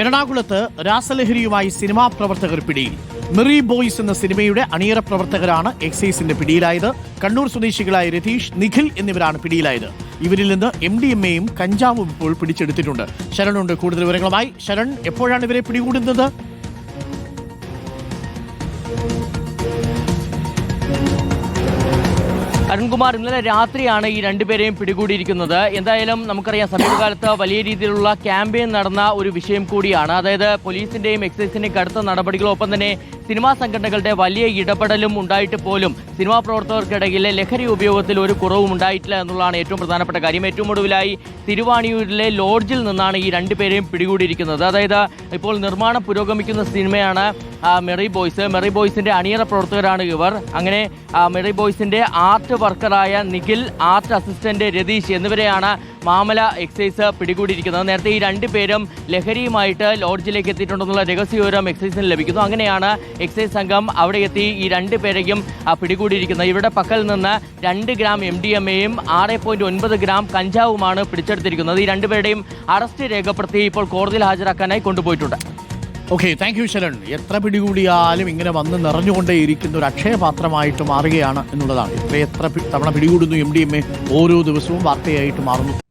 എറണാകുളത്ത് രാസലഹരിയുമായി സിനിമാ പ്രവർത്തകർ പിടിയിൽ. മെറി ബോയ്സ് എന്ന സിനിമയുടെ അണിയറ പ്രവർത്തകരാണ് എക്സൈസിന്റെ പിടിയിലായത്. കണ്ണൂർ സ്വദേശികളായ രതീഷ് നിഖിൽ എന്നിവരാണ് പിടിയിലായത്. ഇവരിൽ നിന്ന് എം ഡി എം എയും കഞ്ചാവും ഇപ്പോൾ പിടിച്ചെടുത്തിട്ടുണ്ട്. ശരണുണ്ട് കൂടുതൽ വിവരങ്ങളുമായി. ശരൺ എപ്പോഴാണ് ഇവരെ പിടികൂടുന്നത്? അരുൺകുമാർ ഇന്നലെ രാത്രിയാണ് ഈ രണ്ടുപേരെയും പിടികൂടിയിരിക്കുന്നത്. എന്തായാലും നമുക്കറിയാം സമീപകാലത്ത് വലിയ രീതിയിലുള്ള ക്യാമ്പയിൻ നടന്ന ഒരു വിഷയം കൂടിയാണ്. അതായത് പോലീസിന്റെയും എക്സൈസിന്റെയും കടുത്ത നടപടികളോടൊപ്പം തന്നെ സിനിമാ സംഘടനകളുടെ വലിയ ഇടപെടലും ഉണ്ടായിട്ട് പോലും സിനിമാ പ്രവർത്തകർക്കിടയിലെ ലഹരി ഉപയോഗത്തിൽ ഒരു കുറവും ഉണ്ടായിട്ടില്ല എന്നുള്ളതാണ് ഏറ്റവും പ്രധാനപ്പെട്ട കാര്യം. ഏറ്റവും ഒടുവിലായി തിരുവാണിയൂരിലെ ലോഡ്ജിൽ നിന്നാണ് ഈ രണ്ടുപേരെയും പിടികൂടിയിരിക്കുന്നത്. അതായത് ഇപ്പോൾ നിർമ്മാണം പുരോഗമിക്കുന്ന സിനിമയാണ് മെറി ബോയ്സ്. മെറി ബോയ്സിന്റെ അണിയറ പ്രവർത്തകരാണ് ഇവർ. അങ്ങനെ മെറി ബോയ്സിന്റെ ആർട്ട് വർക്കറായ നിഖിൽ ആർട്ട് അസിസ്റ്റന്റ് രതീഷ് എന്നിവരെയാണ് മാമല എക്സൈസ് പിടികൂടിയിരിക്കുന്നത്. നേരത്തെ ഈ രണ്ട് പേരും ലഹരിയുമായിട്ട് ലോഡ്ജിലേക്ക് എത്തിയിട്ടുണ്ടെന്നുള്ള രഹസ്യവിവരം എക്സൈസിന് ലഭിക്കുന്നു. അങ്ങനെയാണ് എക്സൈസ് സംഘം അവിടെ എത്തി ഈ രണ്ട് പേരെയും പിടികൂടിയിരിക്കുന്നത്. ഇവരുടെ പക്കൽ നിന്ന് രണ്ട് ഗ്രാം എം ഡി എം എയും ആറ് പോയിന്റ് ഒൻപത് ഗ്രാം കഞ്ചാവുമാണ് പിടിച്ചെടുത്തിരിക്കുന്നത്. ഈ രണ്ടുപേരുടെയും അറസ്റ്റ് രേഖപ്പെടുത്തി ഇപ്പോൾ കോടതിയിൽ ഹാജരാക്കാനായി കൊണ്ടുപോയിട്ടുണ്ട്. Okay thank you Sharan. എത്ര പിടികൂടിയാലും ഇങ്ങനെ വന്ന് നിറഞ്ഞുകൊണ്ടേയിരിക്കുന്ന ഒരു അക്ഷയപാത്രമായിട്ട് മാറുകയാണ് എന്നുള്ളതാണ്. എത്ര പി- തവണ പിടികൂടുന്നു എം ഡി എം എ ഓരോ ദിവസവും വാർത്തയായിട്ട് മാറുന്നു.